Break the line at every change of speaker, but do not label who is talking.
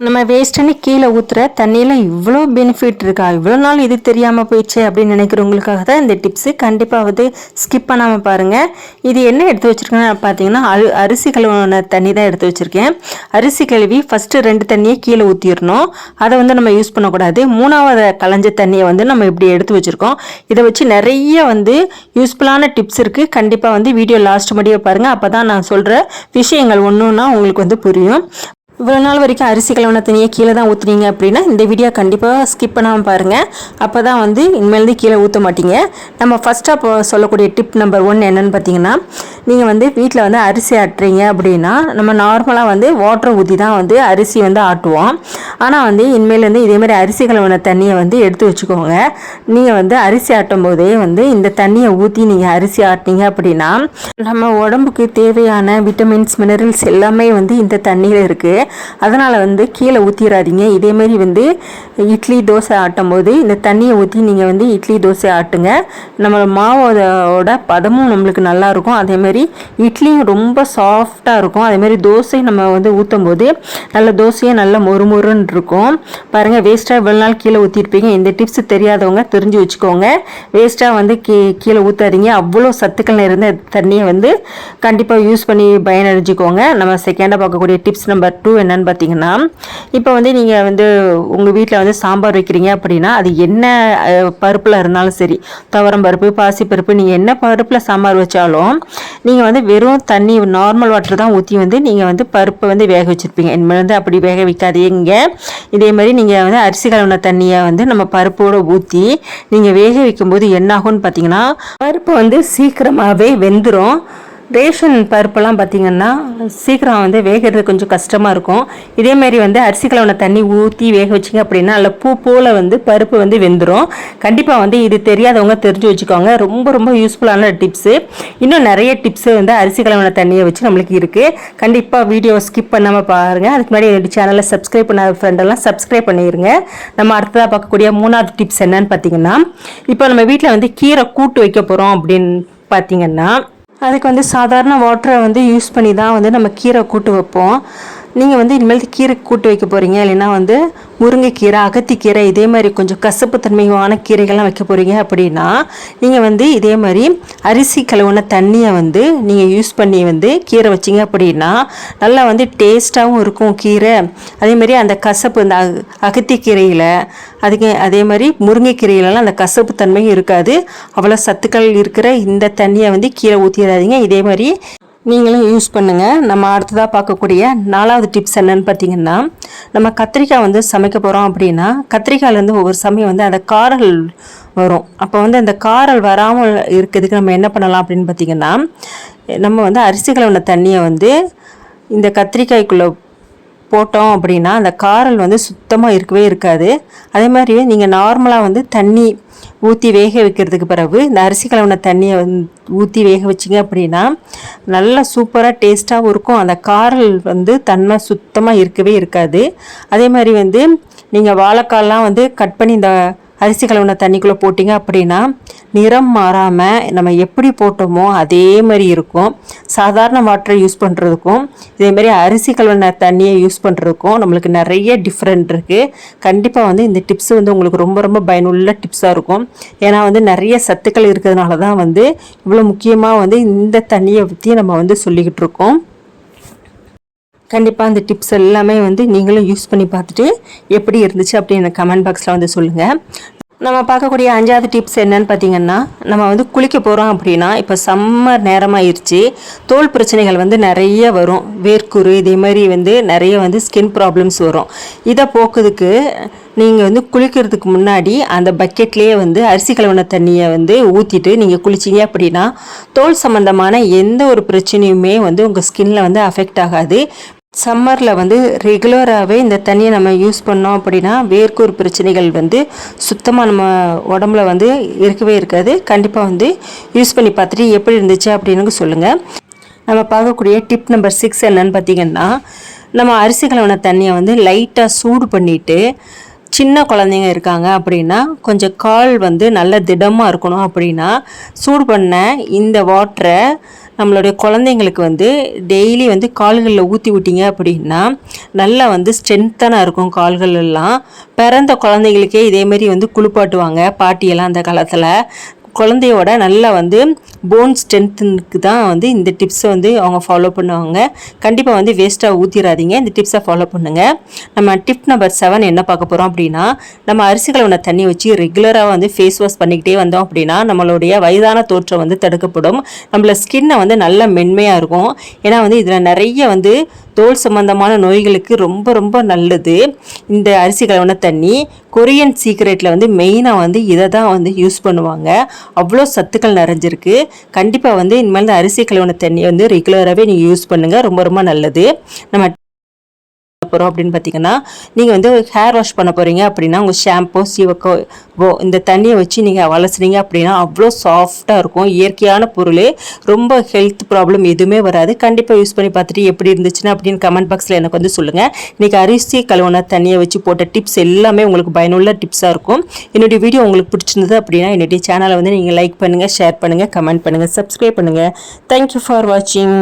நம்ம வேஸ்ட்டுன்னு கீழே ஊற்றுற தண்ணியில் இவ்வளோ பெனிஃபிட் இருக்கா? இவ்வளோ நாள் இது தெரியாமல் போயிடுச்சு அப்படின்னு நினைக்கிறவங்களுக்காக தான் இந்த டிப்ஸு கண்டிப்பாக வந்து ஸ்கிப் பண்ணாமல் பாருங்கள் இது என்ன எடுத்து வச்சுருக்கேன்னு பார்த்தீங்கன்னா அரு அரிசி கழுவின தண்ணி தான் எடுத்து வச்சுருக்கேன். அரிசி கழுவி ஃபஸ்ட்டு ரெண்டு தண்ணியை கீழே ஊற்றிடணும் அதை வந்து நம்ம யூஸ் பண்ணக்கூடாது. மூணாவது களைஞ்ச தண்ணியை வந்து நம்ம இப்படி எடுத்து வச்சுருக்கோம். இதை வச்சு நிறைய வந்து யூஸ்ஃபுல்லான டிப்ஸ் இருக்குது கண்டிப்பாக வந்து வீடியோ லாஸ்ட் முடிய பாருங்கள் அப்போ தான் நான் சொல்கிற விஷயங்கள் ஒன்றுன்னா உங்களுக்கு வந்து புரியும். இவ்வளோ நாள் வரைக்கும் அரிசி கலவன தனியாக கீழே தான் ஊற்றுனீங்க அப்படின்னா இந்த வீடியோ கண்டிப்பாக ஸ்கிப் பண்ணாமல் பாருங்கள் அப்போ தான் வந்து இனிமேல்ந்து கீழே ஊற்ற மாட்டீங்க. நம்ம ஃபஸ்ட்டாக இப்போ சொல்லக்கூடிய டிப் நம்பர் ஒன் என்னென்னு பார்த்தீங்கன்னா நீங்கள் வந்து வீட்டில் வந்து அரிசி ஆட்டுறீங்க அப்படின்னா நம்ம நார்மலாக வந்து வாட்டர் ஊற்றி தான் வந்து அரிசி வந்து ஆட்டுவோம். ஆனால் வந்து இனிமேலேருந்து இதேமாதிரி அரிசி கலவன தண்ணியை வந்து எடுத்து வச்சுக்கோங்க. நீங்கள் வந்து அரிசி ஆட்டும் போதே வந்து இந்த தண்ணியை ஊற்றி நீங்கள் அரிசி ஆட்டினீங்க அப்படின்னா நம்ம உடம்புக்கு தேவையான விட்டமின்ஸ் மினரல்ஸ் எல்லாமே வந்து இந்த தண்ணியில் இருக்குது அதனால் வந்து கீழே ஊற்றிடாதீங்க இதேமாரி வந்து இட்லி தோசை ஆட்டும் போது இந்த தண்ணியை ஊற்றி நீங்கள் வந்து இட்லி தோசை ஆட்டுங்க. நம்ம மாவோட பதமும் நம்மளுக்கு நல்லாயிருக்கும் அதேமாரி இட்லியும் ரொம்ப சாஃப்டாக இருக்கும். அதேமாதிரி தோசை நம்ம வந்து ஊற்றும் போது நல்ல தோசையும் நல்ல மொறுமொறுன்னு இருக்கும். பாருங்கள் வேஸ்ட்டாக இவ்வளோ நாள் கீழே ஊற்றிருப்பீங்க இந்த டிப்ஸ் தெரியாதவங்க தெரிஞ்சு வச்சுக்கோங்க. வேஸ்ட்டாக வந்து கீ கீழே ஊற்றாதீங்க அவ்வளோ சத்துக்கள் நிறைந்த தண்ணியை வந்து கண்டிப்பாக யூஸ் பண்ணி பயனடைஞ்சிக்கோங்க. நம்ம செகண்டாக பார்க்கக்கூடிய டிப்ஸ் நம்பர் டூ என்னன்னு பார்த்தீங்கன்னா இப்போ வந்து நீங்கள் வந்து உங்கள் வீட்டில் வந்து சாம்பார் வைக்கிறீங்க அப்படின்னா அது என்ன பருப்பில் இருந்தாலும் சரி துவரம் பருப்பு பாசி பருப்பு நீங்கள் என்ன பருப்பில் சாம்பார் வச்சாலும் நீங்கள் வந்து வெறும் தண்ணி நார்மல் வாட்டர் தான் ஊற்றி வந்து நீங்கள் வந்து பருப்பை வந்து வேக வச்சுருப்பீங்க. இனிமேல் வந்து அப்படி வேக வைக்காதீங்க. இதே மாதிரி நீங்கள் வந்து அரிசி கலவுன தண்ணியை வந்து நம்ம பருப்போடு ஊற்றி நீங்கள் வேக வைக்கும்போது என்னாகும்னு பார்த்தீங்கன்னா பருப்பு வந்து சீக்கிரமாகவே வெந்துடும் ரேஷன் பருப்பெல்லாம் பார்த்தீங்கன்னா சீக்கிரம் வந்து வேகிறது கொஞ்சம் கஷ்டமாக இருக்கும். இதேமாரி வந்து அரிசி கலவனை தண்ணி ஊற்றி வேக வச்சிங்க அப்படின்னா அதில் பூ போல் வந்து பருப்பு வந்து வெந்துடும் கண்டிப்பாக வந்து இது தெரியாதவங்க தெரிஞ்சு வச்சுக்கோங்க. ரொம்ப ரொம்ப யூஸ்ஃபுல்லான டிப்ஸு இன்னும் நிறைய டிப்ஸு வந்து அரிசி கலவனை தண்ணியை வச்சு நம்மளுக்கு இருக்குது கண்டிப்பாக வீடியோ ஸ்கிப் பண்ணாமல் பாருங்கள் அதுக்கு முன்னாடி சேனலில் சேனலை சப்ஸ்கிரைப் பண்ணாத ஃப்ரெண்டெல்லாம் சப்ஸ்கிரைப் பண்ணிடுங்க நம்ம அடுத்ததாக பார்க்கக்கூடிய மூணாவது டிப்ஸ் என்னன்னு பார்த்தீங்கன்னா இப்போ நம்ம வீட்டில் வந்து கீரை கூட்டு வைக்க போகிறோம் அப்படின்னு பார்த்தீங்கன்னா அதுக்கு வந்து சாதாரண வாட்டரை வந்து யூஸ் பண்ணி தான் வந்து நம்ம கீரை கூட்டு வைப்போம். நீங்கள் வந்து இனிமேல் கீரை கூட்டு வைக்க போகிறீங்க இல்லைன்னா வந்து முருங்கைக்கீரை அகத்திக்கீரை இதே மாதிரி கொஞ்சம் கசப்பு தன்மையான கீரைகள்லாம் வைக்க போகிறீங்க அப்படின்னா நீங்கள் வந்து இதே மாதிரி அரிசி கழுவுன தண்ணியை வந்து நீங்கள் யூஸ் பண்ணி வந்து கீரை வச்சிங்க அப்படின்னா நல்லா வந்து டேஸ்ட்டாகவும் இருக்கும் கீரை. அதே மாதிரி அந்த கசப்பு இந்த அக அகத்திக்கீரையில் அதுக்கு அதே மாதிரி முருங்கைக்கீரையிலலாம் அந்த கசப்பு தன்மையும் இருக்காது. அவ்வளோ சத்துக்கள் இருக்கிற இந்த தண்ணியை வந்து கீரை ஊற்றிடாதீங்க இதே மாதிரி நீங்களும் யூஸ் பண்ணுங்கள் நம்ம அடுத்ததாக பார்க்கக்கூடிய நாலாவது டிப்ஸ் என்னன்னு பார்த்தீங்கன்னா நம்ம கத்திரிக்காய் வந்து சமைக்க போகிறோம் அப்படின்னா கத்திரிக்காயிலேருந்து ஒவ்வொரு சமயம் வந்து அந்த காரல் வரும். அப்போ வந்து அந்த காரல் வராமல் இருக்கிறதுக்கு நம்ம என்ன பண்ணலாம் அப்படின்னு பார்த்தீங்கன்னா நம்ம வந்து அரிசி கலவுன தண்ணியை வந்து இந்த கத்திரிக்காய்க்குள்ளே போட்டோம் அப்படின்னா அந்த காரல் வந்து சுத்தமாக இருக்கவே இருக்காது. அதே மாதிரி நீங்கள் நார்மலாக வந்து தண்ணி ஊற்றி வேக வைக்கிறதுக்கு பிறகு இந்த அரிசி கலவுன தண்ணியை வந்து ஊற்றி வேக வச்சிங்க அப்படின்னா நல்லா சூப்பராக டேஸ்ட்டாகவும் இருக்கும். அந்த காரல் வந்து தன்மை சுத்தமாக இருக்கவே இருக்காது. அதே மாதிரி வந்து நீங்கள் வாழைக்கால்லாம் வந்து கட் பண்ணி இந்த அரிசி கழுவுன தண்ணிக்குள்ளே போட்டிங்க அப்படின்னா நிறம் மாறாமல் நம்ம எப்படி போட்டோமோ அதே மாதிரி இருக்கும். சாதாரண வாட்டரை யூஸ் பண்ணுறதுக்கும் இதேமாரி அரிசி கழுவின தண்ணியை யூஸ் பண்ணுறதுக்கும் நம்மளுக்கு நிறைய டிஃப்ரெண்ட் இருக்குது கண்டிப்பாக வந்து இந்த டிப்ஸ் வந்து உங்களுக்கு ரொம்ப ரொம்ப பயனுள்ள டிப்ஸாக இருக்கும். ஏன்னா வந்து நிறைய சத்துக்கள் இருக்கிறதுனால தான் வந்து இவ்வளோ முக்கியமாக வந்து இந்த தண்ணியை பற்றி நம்ம வந்து சொல்லிக்கிட்டு இருக்கோம். கண்டிப்பாக அந்த டிப்ஸ் எல்லாமே வந்து நீங்களும் யூஸ் பண்ணி பார்த்துட்டு எப்படி இருந்துச்சு அப்படின்னு கமெண்ட் பாக்ஸில் வந்து சொல்லுங்கள் நம்ம பார்க்கக்கூடிய அஞ்சாவது டிப்ஸ் என்னன்னு பார்த்தீங்கன்னா நம்ம வந்து குளிக்க போகிறோம் அப்படின்னா இப்போ சம்மர் நேரமாயிருச்சு. தோல் பிரச்சனைகள் வந்து நிறைய வரும். வேர்க்குரு இதே மாதிரி வந்து நிறைய வந்து ஸ்கின் ப்ராப்ளம்ஸ் வரும். இதை போக்குறதுக்கு நீங்கள் வந்து குளிக்கிறதுக்கு முன்னாடி அந்த பக்கெட்லேயே வந்து அரிசி கலவன தண்ணியை வந்து ஊற்றிட்டு நீங்கள் குளிச்சிங்க அப்படின்னா தோல் சம்மந்தமான எந்த ஒரு பிரச்சனையுமே வந்து உங்கள் ஸ்கின்னில் வந்து அஃபெக்ட் ஆகாது. சம்மரில் வந்து ரெகுலராகவே இந்த தண்ணியை நம்ம யூஸ் பண்ணோம் அப்படின்னா வேர்க்கூர் பிரச்சனைகள் வந்து சுத்தமாக நம்ம உடம்புல வந்து இருக்கவே இருக்காது. கண்டிப்பாக வந்து யூஸ் பண்ணி பார்த்துட்டு எப்படி இருந்துச்சு அப்படின்னு சொல்லுங்கள் நம்ம பார்க்கக்கூடிய டிப் நம்பர் சிக்ஸ் என்னன்னு பார்த்தீங்கன்னா நம்ம அரிசி கலவன தண்ணியை வந்து லைட்டாக சூடு பண்ணிவிட்டு சின்ன குழந்தைங்க இருக்காங்க அப்படின்னா கொஞ்சம் கால் வந்து நல்ல திடமாக இருக்கணும் அப்படின்னா சூடு பண்ண இந்த வாட்டரை நம்மளுடைய குழந்தைங்களுக்கு வந்து டெய்லி வந்து கால்களில் ஊற்றி விட்டீங்க அப்படின்னா நல்லா வந்து ஸ்ட்ரென்த்தனாக இருக்கும் கால்கள் எல்லாம். பிறந்த குழந்தைகளுக்கே இதேமாரி வந்து குளிப்பாட்டுவாங்க. பாட்டியெல்லாம் அந்த காலத்தில் குழந்தையோட நல்லா வந்து போன் ஸ்ட்ரென்த்துக்கு தான் வந்து இந்த டிப்ஸை வந்து அவங்க ஃபாலோ பண்ணுவாங்க. கண்டிப்பாக வந்து வேஸ்ட்டாக ஊற்றிடாதீங்க இந்த டிப்ஸை ஃபாலோ பண்ணுங்கள் நம்ம டிப் நம்பர் செவன் என்ன பார்க்க போகிறோம் அப்படின்னா நம்ம அரிசி கலவன தண்ணி வச்சு ரெகுலராக வந்து ஃபேஸ் வாஷ் பண்ணிக்கிட்டே வந்தோம் அப்படின்னா நம்மளுடைய வயதான தோற்றம் வந்து தடுக்கப்படும். நம்மள ஸ்கின்னை வந்து நல்ல மென்மையாக இருக்கும். ஏன்னா வந்து இதில் நிறைய வந்து தோல் சம்பந்தமான நோய்களுக்கு ரொம்ப ரொம்ப நல்லது. இந்த அரிசி கலவன தண்ணி கொரியன் சீக்ரெட்டில் வந்து மெயினாக வந்து இதை தான் வந்து யூஸ் பண்ணுவாங்க. அவ்வளோ சத்துக்கள் நிறைஞ்சிருக்கு. கண்டிப்பாக வந்து இனிமேல் இந்த அரிசி கழுவின தண்ணியை வந்து ரெகுலராகவே நீங்கள் யூஸ் பண்ணுங்கள் ரொம்ப ரொம்ப நல்லது. நம்ம போகிறோம் அப்படின்னு பார்த்தீங்கன்னா நீங்கள் வந்து ஹேர் வாஷ் பண்ண போகிறீங்க அப்படின்னா உங்கள் ஷாம்போ சீவக்கோ இந்த தண்ணியை வச்சு நீங்கள் வளசுறீங்க அப்படின்னா அவ்வளோ சாஃப்டாக இருக்கும். இயற்கையான பொருளே. ரொம்ப ஹெல்த் ப்ராப்ளம் எதுவுமே வராது. கண்டிப்பாக யூஸ் பண்ணி பார்த்துட்டு எப்படி இருந்துச்சுன்னா அப்படின்னு கமெண்ட் பாக்ஸில் எனக்கு வந்து சொல்லுங்கள் இன்றைக்கி அரிசி கழுவுன தண்ணியை வச்சு போட்ட டிப்ஸ் எல்லாமே உங்களுக்கு பயனுள்ள டிப்ஸாக இருக்கும். என்னுடைய வீடியோ உங்களுக்கு பிடிச்சிருந்தது அப்படின்னா என்னுடைய சேனலை வந்து நீங்கள் லைக் பண்ணுங்கள் ஷேர் பண்ணுங்கள் கமெண்ட் பண்ணுங்கள் சப்ஸ்கிரைப் பண்ணுங்கள் தேங்க்யூ ஃபார் வாட்சிங்